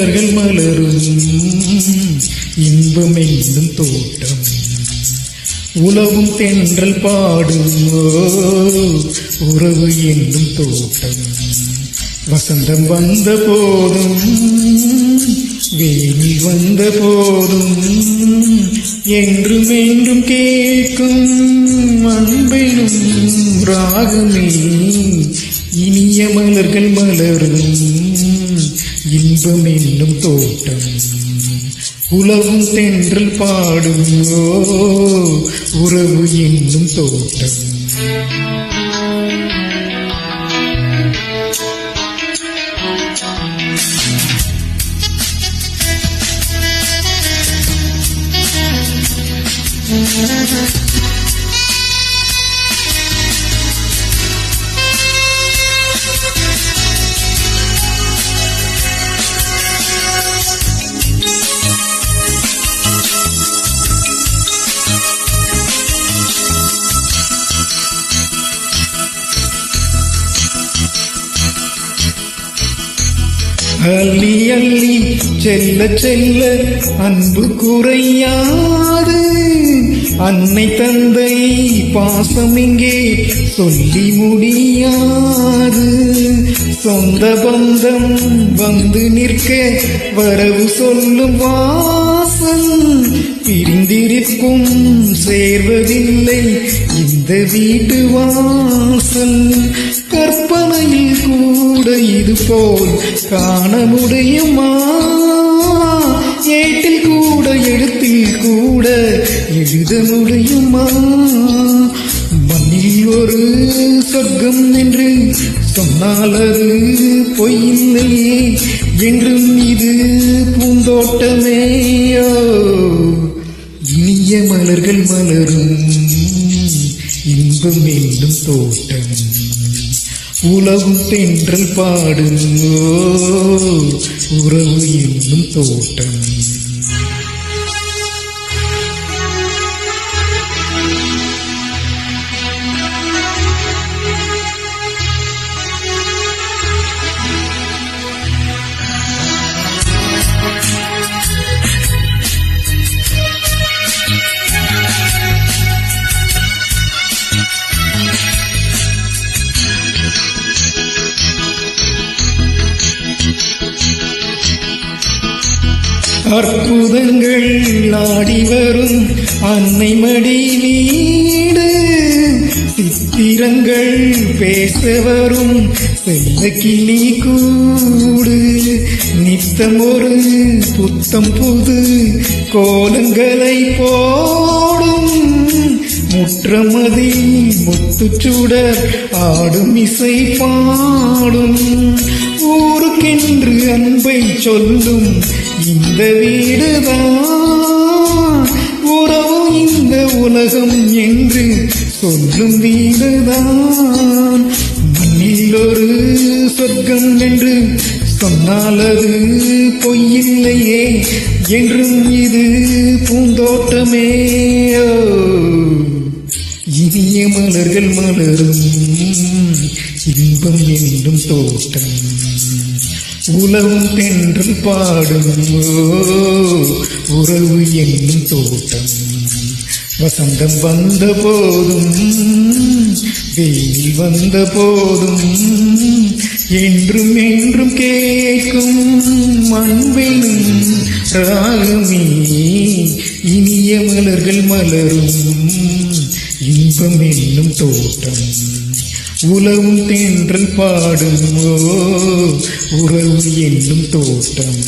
மலர்கள் மலரும். இன்பம் என்னும் தோட்டம். உலவும் தென்றல் பாடும். உறவு என்னும் தோட்டம். வசந்தம் வந்த போதும் வேலி வந்த போதும் என்றும் என்றும் கேட்கும் அன்பெனும் ராகமே. இனிய மலர்கள் மலரும். இன்பம் என்னும் தோட்டம். உலவும் தென்றல் பாடும் உறவு என்னும் தோட்டம். அள்ளி அள்ளி செல்ல செல்ல அன்பு குறையாது. அன்னை தந்தை பாசம் இங்கே சொல்லி முடியாது. சொந்த பந்தம் வந்து நிற்க வரவு சொல்லும் வாசல் பிரிந்திருக்கும் சேர்வதில்லை இந்த வீட்டு வாசல். இது போல் காண முடியுமா ஏட்டில் கூட எழுத்தில் கூட எழுத முடியுமா? மண்ணில் ஒரு சொர்க்கம் என்று சொன்னால் அது பொய்யில்லையே என்றும் இது பூந்தோட்டமேயோ இனிய மலர்கள் மலரும் இன்பம் என்னும் தோட்டம். உலகும் தென்றல் பாடுங்கோ. உறவு என்னும் தோட்டம். அற்புதங்கள் ஆடி வரும் அன்னை மடி வீடு. சித்திரங்கள் பேச வரும் செல்ல கிளி கூடு. நித்தம் ஒரு புத்தம் புது கோலங்களை போடும். முற்றமதி முத்துச்சுடர் ஆடும் இசை பாடும். ஊருக்கென்று அன்பை சொல்லும் இந்த வீடுதான். உறவு இந்த உலகம் என்று சொல்லும் வீடுதான். மண்ணில் ஒரு சொர்க்கம் என்று சொன்னால் அது பொய்யில்லையே. என்றும் இது பூந்தோட்டமே. இனிய மலர்கள் மலரும் இன்பம் என்னும் தோட்டம். உலவும் தென்றல் பாடும் உறவு என்னும் தோட்டம். வசந்தம் வந்த போதும் வெயில் வந்த போதும் என்றும் என்றும் கேட்கும் அன்பெனும் ராகமே. இனிய மலர்கள் மலரும் இன்பம் என்னும் தோட்டம். உலவும் தென்றல் பாடும் ஓ, உறவு என்னும் தோட்டம்